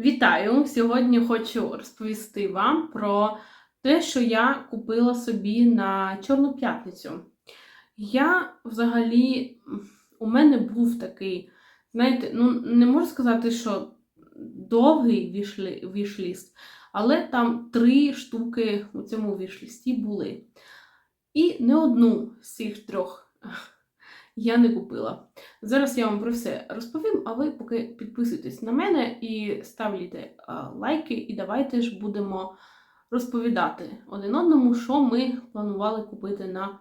Вітаю! Сьогодні хочу розповісти вам про те, що я купила собі на Чорну п'ятницю. Я взагалі, у мене був такий, знаєте, ну не можу сказати, що довгий вішлі, вішліст, але там три штуки у цьому вішлісті були. І не одну з цих трьох я не купила. Зараз я вам про все розповім, а ви поки підписуйтесь на мене і ставте лайки, і давайте ж будемо розповідати один одному, що ми планували купити на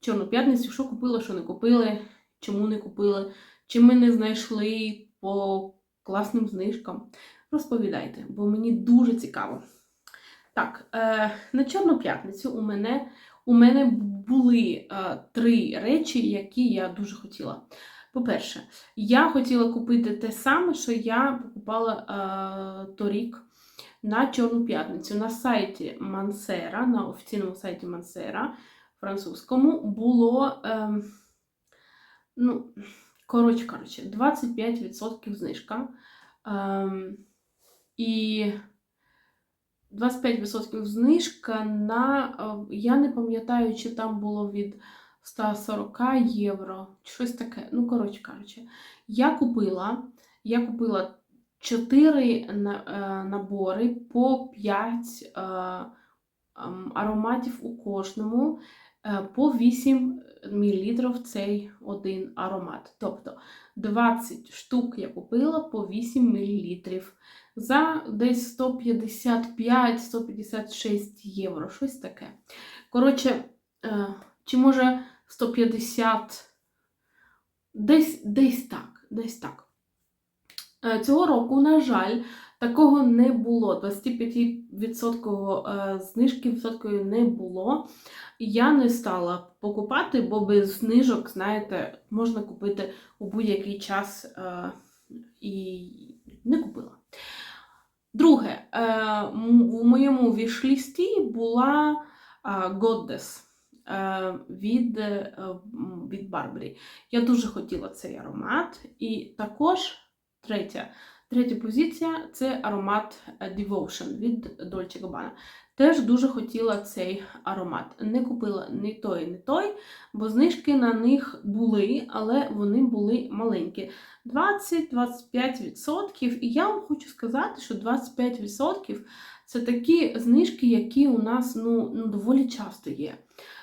Чорну п'ятницю, що купили, що не купили, чому не купили, чи ми не знайшли по класним знижкам. Розповідайте, бо мені дуже цікаво. Так, е, на Чорну п'ятницю у мене у мене були е, три речі, які я дуже хотіла. По-перше, я хотіла купити те саме, що я покупала е, торік на Чорну п'ятницю. На сайті Мансера, на офіційному сайті Мансера французькому було е, ну, коротше, коротше, 25% знижка. Е, і 25% знижка на, е, я не пам'ятаю, чи там було від 140 євро, щось таке. Ну, коротше кажучи, я купила я купила 4 е, набори по 5 е, ем, ароматів у кожному, по 8 мл цей один аромат. Тобто 20 штук я купила по 8 мл за десь 155-156 євро, щось таке. Коротше, е, чи може 150, десь десь так. десь так. Е, цього року, на жаль, такого не було. 25% е, знижки відсоткою не було. Я не стала покупати, бо без знижок, знаєте, можна купити у будь-який час і не купила. Друге, е, в моєму вішлісті була Goddess е, від е, від Барбарі. Я дуже хотіла цей аромат. І також третя третя позиція це аромат Devotion від Dolce Gabbana. Теж дуже хотіла цей аромат. Не купила ні той, ні той, бо знижки на них були, але вони були маленькі. 20-25%. І я вам хочу сказати, що 25% це такі знижки, які у нас ну, ну, доволі часто є.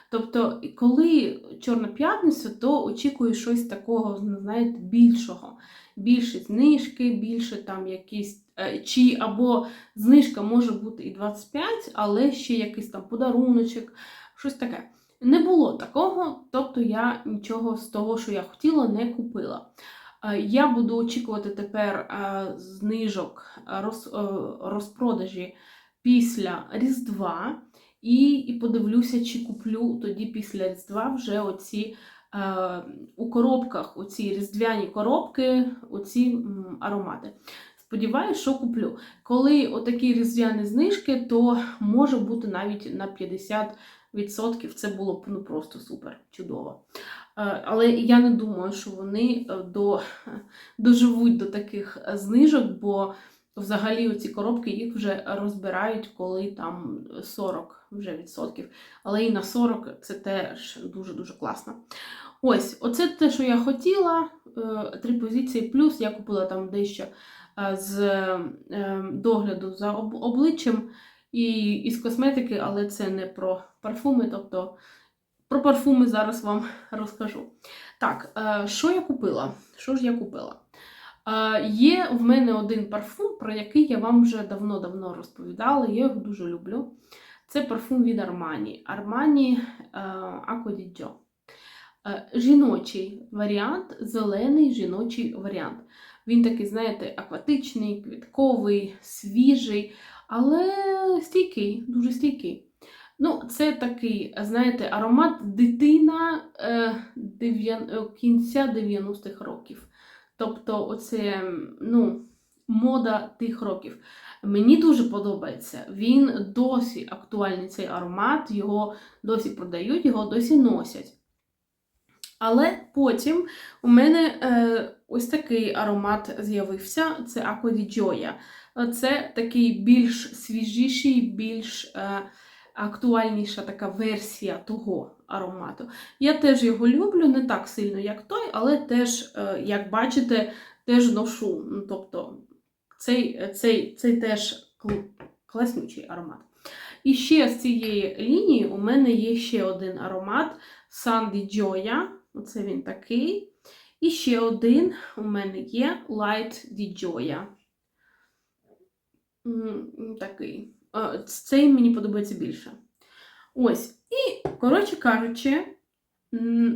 Тобто, коли Чорна п'ятниця, то очікую щось такого, знаєте, більшого. Більше знижки, більше там якісь. Е, чи або знижка може бути і 25, але ще якийсь там подаруночок, щось таке. Не було такого, тобто я нічого з того, що я хотіла, не купила. Е, я буду очікувати тепер е, знижок розпродажі після Різдва. І подивлюся, чи куплю тоді після Різдва вже оці у коробках, оці різдвяні коробки, оці м, аромати. Сподіваюсь, що куплю. Коли отакі різдвяні знижки, то може бути навіть на 50%. Це було б ну, просто супер чудово. Е, але я не думаю, що вони е, до, доживуть до таких знижок, бо взагалі ці коробки їх вже розбирають, коли там 40 вже відсотків. Але і на 40 це теж дуже-дуже класно. Ось, оце те, що я хотіла. Е, три позиції, плюс я купила там дещо з догляду за обличчям і із косметики, але це не про парфуми. тобто про парфуми зараз вам розкажу. Так, е, що я купила? Що ж я купила? Е, є в мене один парфум, про який я вам вже давно-давно розповідала, я його дуже люблю. Це парфум від Acqua di Gio. Жіночий варіант, зелений жіночий варіант. Він такий, знаєте, акватичний, квітковий, свіжий, але стійкий, дуже стійкий. Ну, Це такий, знаєте, аромат дитина е. Е, кінця 90-х років. Тобто, оце, ну, мода тих років. Мені дуже подобається. Він досі актуальний цей аромат, його досі продають, його досі носять. Але потім у мене е, ось такий аромат з'явився це di Gioia. Це такий більш свіжіший, більш е, актуальніша така версія того аромату. Я теж його люблю, не так сильно, як той, але теж, е, як бачите, теж ношу. Ну, Тобто цей, цей, цей теж кл- класнючий аромат. І ще з цієї лінії у мене є ще один аромат di Gioia. Оце він такий. І ще один у мене є Light Gioia. Такий. Цей мені подобається більше. Ось. І, коротше кажучи,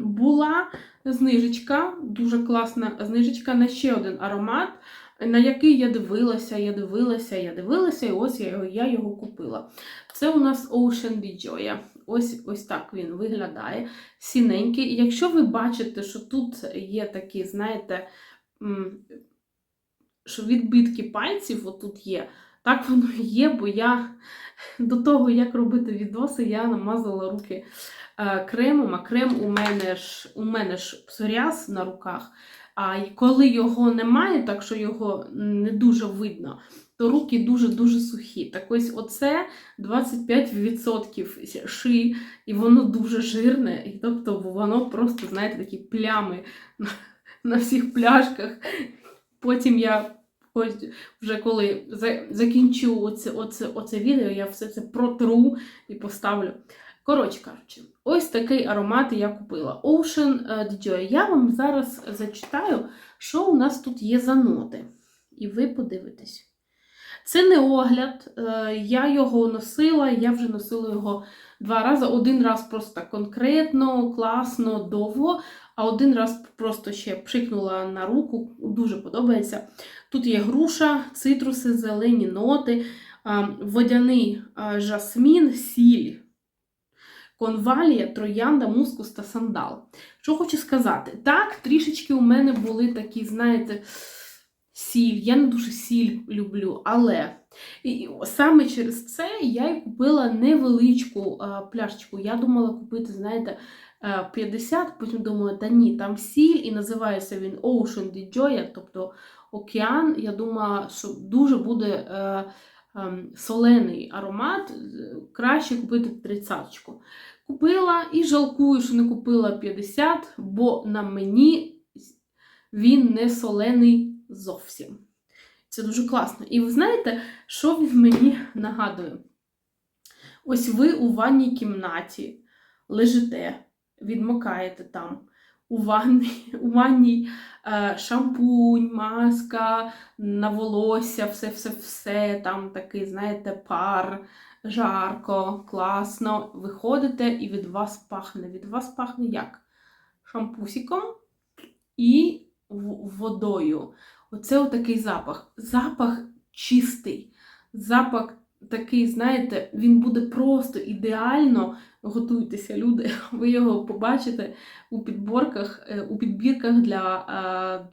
була знижечка, дуже класна знижечка на ще один аромат, на який я дивилася, я дивилася, я дивилася, і ось я його, я його купила. Це у нас Ocean Gioia. Ось, ось так він виглядає. Сіненький. Якщо ви бачите, що тут є такі, знаєте, що відбитки пальців отут є, так воно є, бо я до того, як робити відоси, я намазала руки е, кремом, а крем у мене ж у мене ж псоріаз на руках. А коли його немає, так що його не дуже видно, то руки дуже-дуже сухі. Так ось оце 25% ши, і воно дуже жирне, і тобто воно просто, знаєте, такі плями на, всіх пляшках. Потім я вже коли закінчу оце, оце, оце відео, я все це протру і поставлю. Коротше кажучи, ось такий аромат я купила. Ocean е, di Gioia. Я вам зараз зачитаю, що у нас тут є за ноти. І ви подивитесь. Це не огляд, е, я його носила, я вже носила його два рази. Один раз просто конкретно, класно, довго, а один раз просто ще пшикнула на руку, дуже подобається. Тут є груша, цитруси, зелені ноти, водяний жасмін, сіль, конвалія, троянда, мускус та сандал. Що хочу сказати? Так, трішечки у мене були такі, знаєте, сіль. Я не дуже сіль люблю, але і саме через це я й купила невеличку а, пляшечку. Я думала купити, знаєте, е, 50, потім думаю, та ні, там сіль, і називається він Ocean di тобто океан. Я думала, що дуже буде е, солений аромат, е, краще купити 30 Купила і жалкую, що не купила 50, бо на мені він не солений зовсім. Це дуже класно. І ви знаєте, що він мені нагадує? Ось ви у ванній кімнаті лежите, відмокаєте там. У ванній, у ванній шампунь, маска на волосся, все-все-все, там такий, знаєте, пар, жарко, класно. Виходите і від вас пахне. Від вас пахне як? Шампусиком і водою. Оце отакий запах. Запах чистий. Запах такий, знаєте, він буде просто ідеально. Готуйтеся, люди, ви його побачите у підборках, е, у підбірках для,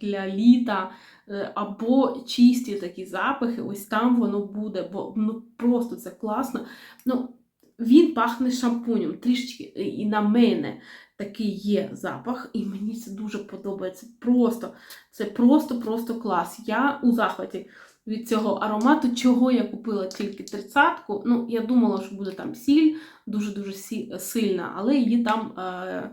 е, для літа, е, або чисті такі запахи, ось там воно буде, бо ну просто це класно. Ну, він пахне шампунем, трішечки і на мене такий є запах, і мені це дуже подобається. Просто це просто-просто клас. Я у захваті від цього аромату, чого я купила тільки тридцятку. Ну, я думала, що буде там сіль, дуже-дуже сильна, але її там, е,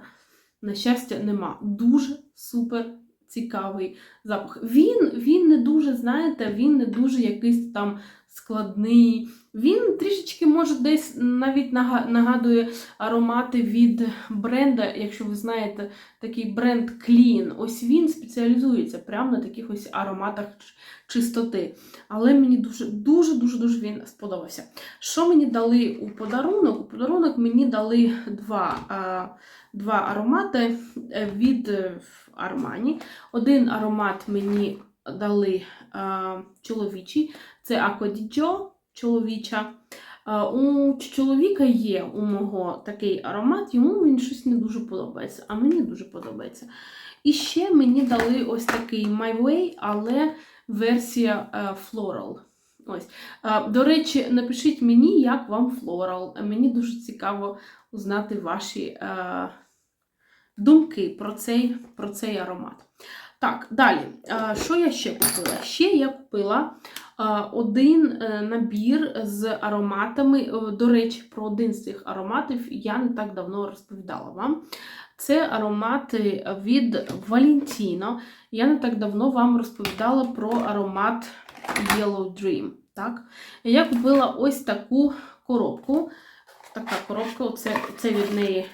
на щастя, нема. Дуже супер цікавий запах. Він, він не дуже, знаєте, він не дуже якийсь там складний. Він трішечки може десь навіть нагадує аромати від бренда, якщо ви знаєте, такий бренд Clean. Ось він спеціалізується прямо на таких ось ароматах чистоти. Але мені дуже дуже дуже дуже він сподобався. Що мені дали у подарунок? У подарунок мені дали два, два аромати е, від е, Armani. Один аромат мені дали чоловічий, це Gio, чоловіча. У чоловіка є у мого такий аромат, йому він щось не дуже подобається, а мені дуже подобається. І ще мені дали ось такий My Way, але версія е, Floral. Ось. До речі, напишіть мені, як вам Floral. Мені дуже цікаво узнати ваші, е, думки про цей, про цей аромат. Так, далі, е, що я ще купила? Ще я купила е, один е, набір з ароматами. Е, До речі, про один з цих ароматів я не так давно розповідала вам. Це аромати від Valentino. Я не так давно вам розповідала про аромат Yellow Dream. Так? Я купила ось таку коробку. Така коробка, оце, оце від неї.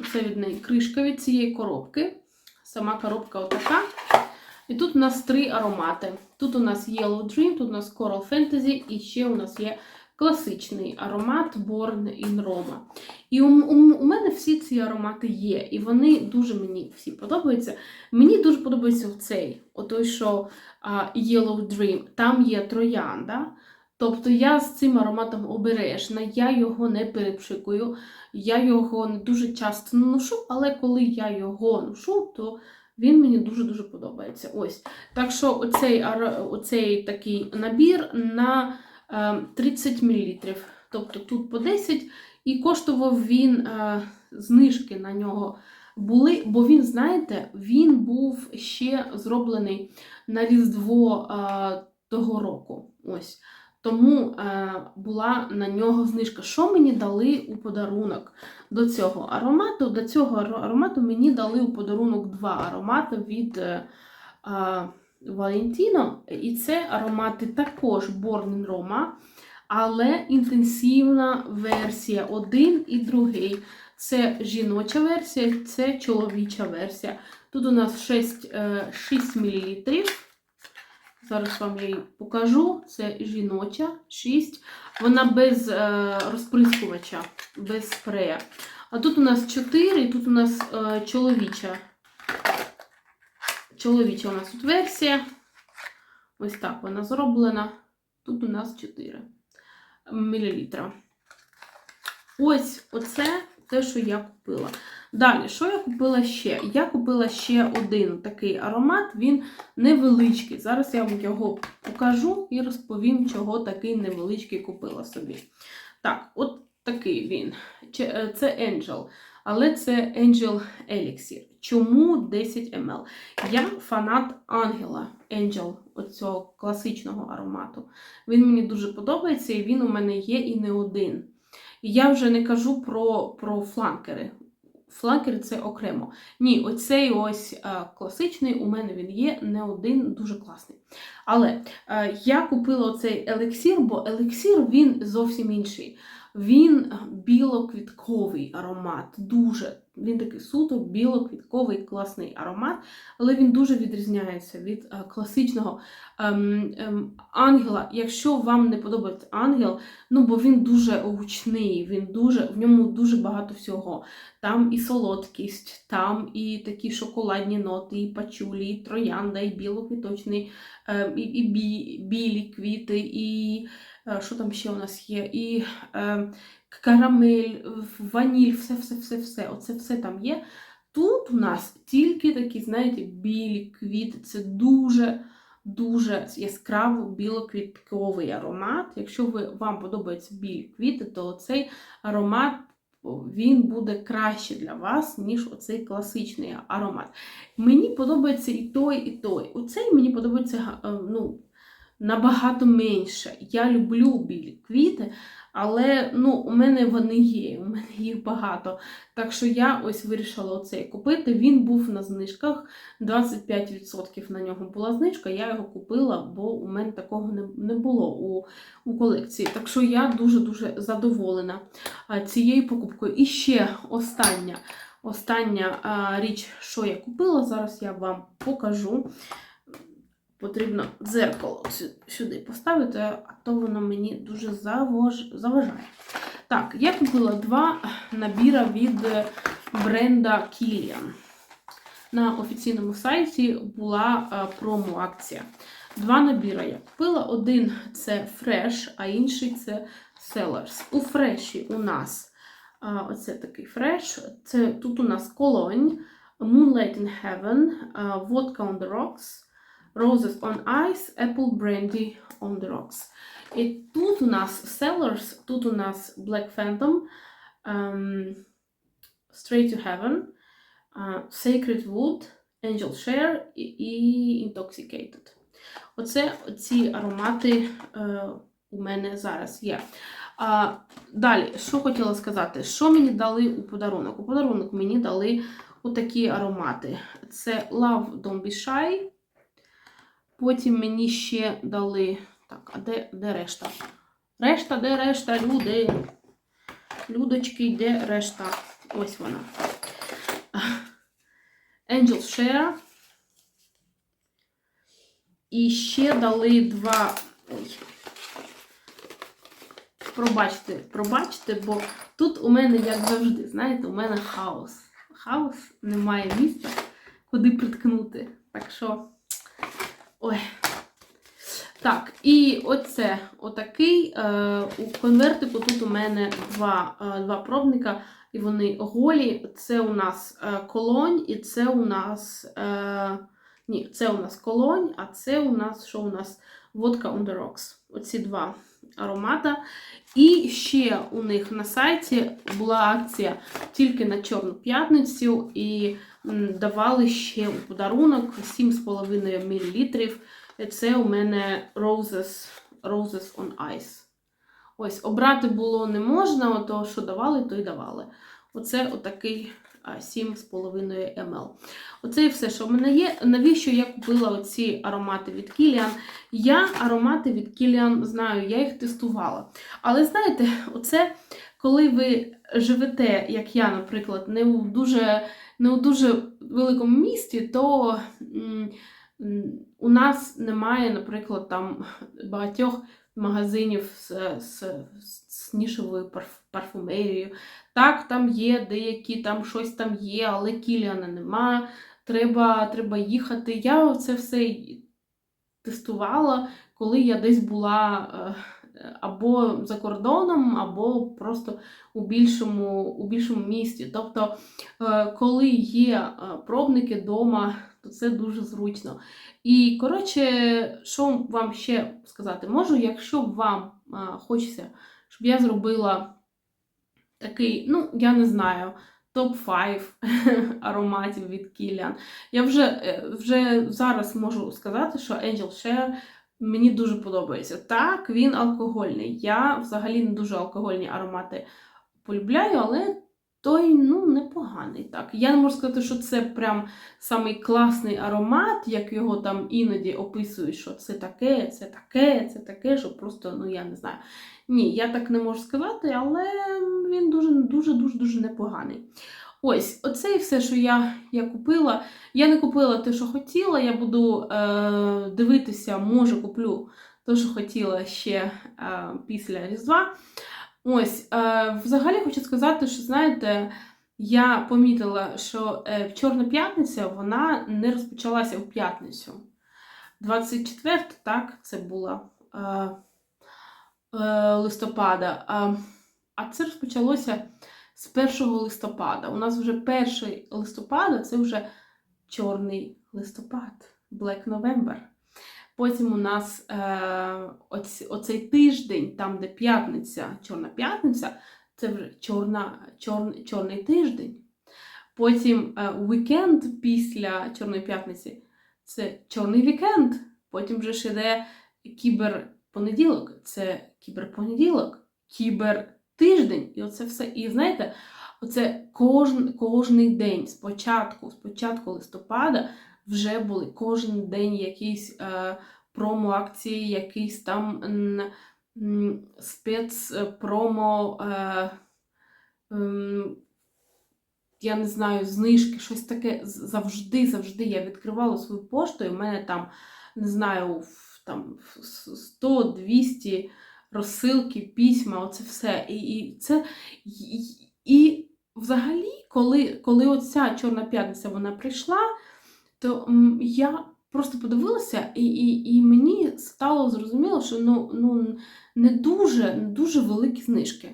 Оце від неї кришка від цієї коробки. Сама коробка отака. І тут у нас три аромати. Тут у нас Yellow Dream, тут у нас Coral Fantasy і ще у нас є класичний аромат Born in Roma. І у, у, у мене всі ці аромати є, і вони дуже мені всі подобаються. Мені дуже подобається цей, отой, що Yellow Dream. Там є троянда. Тобто я з цим ароматом обережна, я його не перепшикую, я його не дуже часто ношу, але коли я його ношу, то він мені дуже-дуже подобається. Ось. Так що оцей, оцей такий набір на е, 30 мл. Тобто тут по 10, і коштував він е, знижки на нього були, бо він, знаєте, він був ще зроблений на Різдво е, того року. Ось. Тому е, була на нього знижка. Що мені дали у подарунок до цього аромату? До цього аромату мені дали у подарунок два аромати від е, е. І це аромати також Born in Roma, але інтенсивна версія один і другий. Це жіноча версія, це чоловіча версія. Тут у нас 6, е, 6 мл. Зараз вам я її покажу. Це жіноча 6. Вона без е, розприскувача, без спрея. А тут у нас 4, і тут у нас е, чоловіча. Чоловіча у нас тут версія. Ось так вона зроблена. Тут у нас 4 мл. Ось оце те, що я купила. Далі, що я купила ще? Я купила ще один такий аромат, він невеличкий. Зараз я вам його покажу і розповім, чого такий невеличкий купила собі. Так, от такий він. Е, Це Angel, але це Angel Elixir. Чому 10 ml? Я фанат Ангела Angel, оцього класичного аромату. Він мені дуже подобається, і він у мене є і не один. Я вже не кажу про, про фланкери. Фланкери це окремо. Ні, оцей ось е, класичний, у мене він є, не один, дуже класний. Але е, я купила оцей елексір, бо елексір він зовсім інший. Він білоквітковий аромат. Дуже. Він такий суто білоквітковий класний аромат, але він дуже відрізняється від е, класичного ем, ем, ангела. Якщо вам не подобається ангел, ну бо він дуже гучний, він дуже, в ньому дуже багато всього. Там і солодкість, там і такі шоколадні ноти, і пачулі, і троянда, і білоквіточний, ем, і, і бі, білі квіти, і що там ще у нас є, і е, карамель, ваніль, все, все, все, все. Оце все там є. Тут у нас тільки такі, знаєте, білі квіти. Це дуже дуже яскраво білоквітковий аромат. Якщо ви, вам подобаються білі квіти, то цей аромат він буде краще для вас, ніж оцей класичний аромат. Мені подобається і той, і той. Оцей мені подобається е, ну, набагато менше. Я люблю білі квіти, але ну, у мене вони є, у мене їх багато. Так що я ось вирішила оцей купити. Він був на знижках. 25% на нього була знижка, я його купила, бо у мене такого не, було у, у колекції. Так що я дуже-дуже задоволена цією покупкою. І ще остання, остання річ, що я купила, зараз я вам покажу. Потрібно дзеркало сюди поставити, а то воно мені дуже заважає. Так, я купила два набіра від бренда Kilian. На офіційному сайті була е, промо-акція. Два набіри я купила. Один це Fresh, а інший це Sellers. У Фреші у нас е, оце такий фреш. Це, тут у нас колонь, Moonlight in Heaven, е, Vodka on the Rocks, Roses on Ice, Apple Brandy on the Rocks. І тут у нас Sellers, тут у нас Black Phantom, ем, Straight to Heaven, е, Sacred Wood, Angel Share і, і Intoxicated. Оце ці аромати е, у мене зараз є. А, далі, що хотіла сказати, що мені дали у подарунок? У подарунок мені дали отакі аромати. Це Love Don't Be Shy. Потім мені ще дали. Так, а де, де решта? Решта, де решта, люди? Людочки, де решта? Ось вона. Angel Share. І ще дали два. Ой. Пробачте, пробачте, бо тут у мене, як завжди, знаєте, у мене хаос. Хаос немає місця, куди приткнути. Так що. Ой. Так, і оце отакий. Е, у конвертику тут у мене два, е, два пробника, і вони голі. Це у нас е, колонь, і це у нас. Ні, це у нас колонь, а це у нас що у нас? Водка on the rocks. Оці два аромата. І ще у них на сайті була акція тільки на Чорну п'ятницю, і давали ще у подарунок 7,5 мл. Це у мене Roses, Roses on Ice. Ось, обрати було не можна, то що давали, то й давали. Оце отакий 7,5 мл. Оце і все, що в мене є. Навіщо я купила оці аромати від Kilian? Я аромати від Kilian знаю, я їх тестувала. Але знаєте, оце коли ви живете, як я, наприклад, не у дуже, не у дуже великому місті, то у нас немає, наприклад, там багатьох магазинів з, з, з нішевою парф- парфумерією. Так, там є деякі, там щось там є, але Кіліана нема. Треба, треба їхати. Я це все тестувала, коли я десь була е, або за кордоном, або просто у більшому, у більшому місті. Тобто, е, коли є е, пробники вдома, то це дуже зручно. І, коротше, що вам ще сказати можу, якщо вам е, хочеться, щоб я зробила такий, ну, я не знаю, топ-5 ароматів від Kilian. Я вже, вже зараз можу сказати, що Angel Share мені дуже подобається. Так, він алкогольний. Я взагалі не дуже алкогольні аромати полюбляю, але той ну, непоганий. Так. Я не можу сказати, що це прям самий класний аромат, як його там іноді описують, що це таке, це таке, це таке, що просто, ну я не знаю. Ні, я так не можу сказати, але він дуже дуже дуже дуже непоганий. Ось, оце і все, що я, я купила. Я не купила те, що хотіла. Я буду е, дивитися, може куплю те, що хотіла ще е, після Різдва. Ось, е, взагалі хочу сказати, що знаєте, я помітила, що е, Чорна п'ятниця вона не розпочалася у п'ятницю. 24, так, це була. Е, е, листопада. А, а це розпочалося з 1 листопада. У нас вже 1 листопада це вже чорний листопад, Black November. Потім у нас е, оць, оцей тиждень, там, де п'ятниця, Чорна п'ятниця, це вже чорна, чор, чорний тиждень. Потім е, вікенд після Чорної п'ятниці це чорний вікенд. Потім вже ж іде кіберпонеділок, це кіберпонеділок, кібертиждень. І оце все. І знаєте, оце кожен, кожний день спочатку, спочатку листопада вже були кожен день якісь е, промо-акції, якісь там спецпромо. Е, ем, я не знаю, знижки, щось таке завжди, завжди я відкривала свою пошту, і в мене там, не знаю, там 100-200 розсилки, письма, оце все. І, і це. І, і взагалі, коли, коли оця Чорна п'ятниця вона прийшла, то я просто подивилася, і, і, і мені стало зрозуміло, що ну, ну, не дуже, не дуже великі знижки.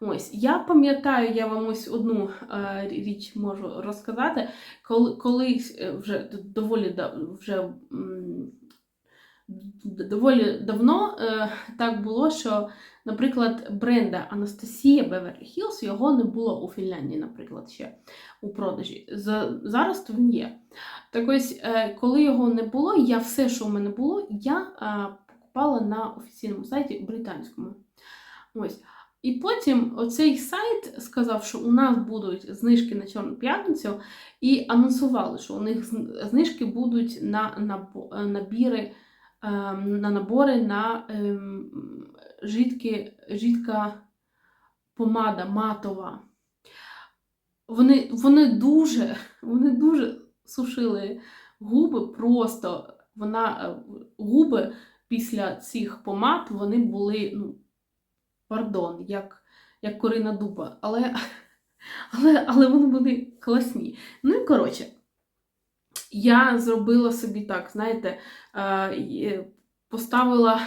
Ось, я пам'ятаю, я вам ось одну е, річ можу розказати. Коли, колись е, вже доволі вже м, доволі давно е, так було, що, наприклад, бренда Анастасія Beverly Hills його не було у Фінляндії, наприклад, ще у продажі. За, зараз то він є. Так ось, е, коли його не було, я все, що у мене було, я е, покупала на офіційному сайті британському. Ось. І потім оцей сайт сказав, що у нас будуть знижки на Чорну п'ятницю, і анонсували, що у них знижки будуть на набіри, на набори на ем, жидкі, жидка помада матова. Вони, вони дуже, вони дуже сушили губи просто. Вона е, губи після цих помад вони були, ну, пардон, як, як корина дуба. Але, але, але вони були класні. Ну і коротше, я зробила собі так, знаєте, е, поставила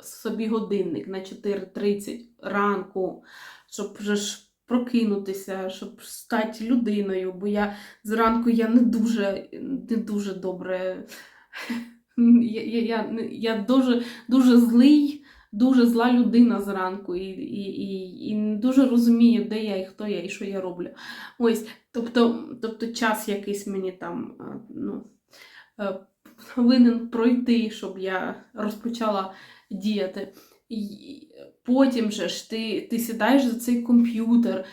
собі годинник на 4.30 ранку, щоб вже ж прокинутися, щоб стати людиною, бо я зранку я не дуже, не дуже добре. Я, я, я, я дуже, дуже злий, дуже зла людина зранку і, і, і, і не дуже розумію, де я і хто я і що я роблю. Ось, тобто, тобто час якийсь мені там е, ну, е, повинен пройти, щоб я розпочала діяти. І потім же ж ти, ти сідаєш за цей комп'ютер,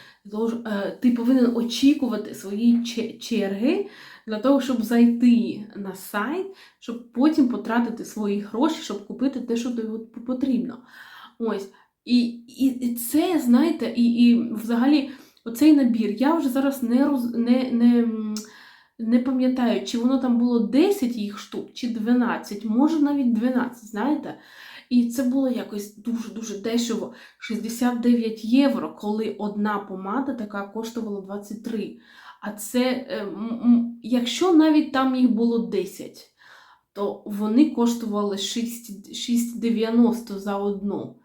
е, ти повинен очікувати свої черги для того, щоб зайти на сайт, щоб потім потратити свої гроші, щоб купити те, що тобі потрібно. Ось. І, і, і це, знаєте, і, і взагалі оцей набір, я вже зараз не, роз, не, не, не пам'ятаю, чи воно там було 10 їх штук, чи 12, може навіть 12, знаєте. І це було якось дуже-дуже дешево. 69 євро, коли одна помада така коштувала 23. А це, е, якщо навіть там їх було 10, то вони коштували 6 6,90 за одну.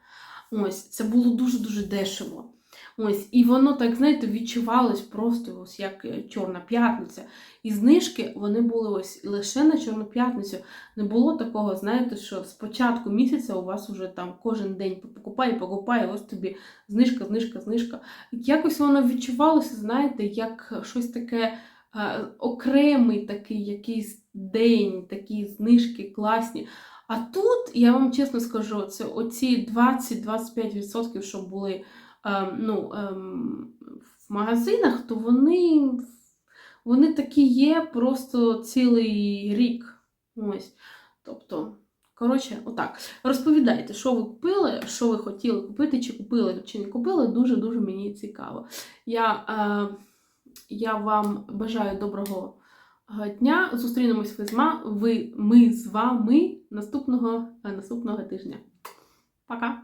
Ось, це було дуже-дуже дешево. Ось, і воно так, знаєте, відчувалось просто ось як е, Чорна п'ятниця. І знижки вони були ось лише на Чорну п'ятницю. Не було такого, знаєте, що з початку місяця у вас уже там кожен день покупай, покупай, ось тобі знижка, знижка, знижка. Якось воно відчувалося, знаєте, як щось таке е, окремий такий якийсь день, такі знижки класні. А тут, я вам чесно скажу, це оці 20-25%, що були ну, ем, в магазинах, то вони, вони такі є просто цілий рік. Ось. Тобто, коротше, отак. Розповідайте, що ви купили, що ви хотіли купити, чи купили, чи не купили. Дуже-дуже мені цікаво. Я, е, я вам бажаю доброго е, дня. Зустрінемось ви, ми з вами наступного, е, наступного тижня. Пока!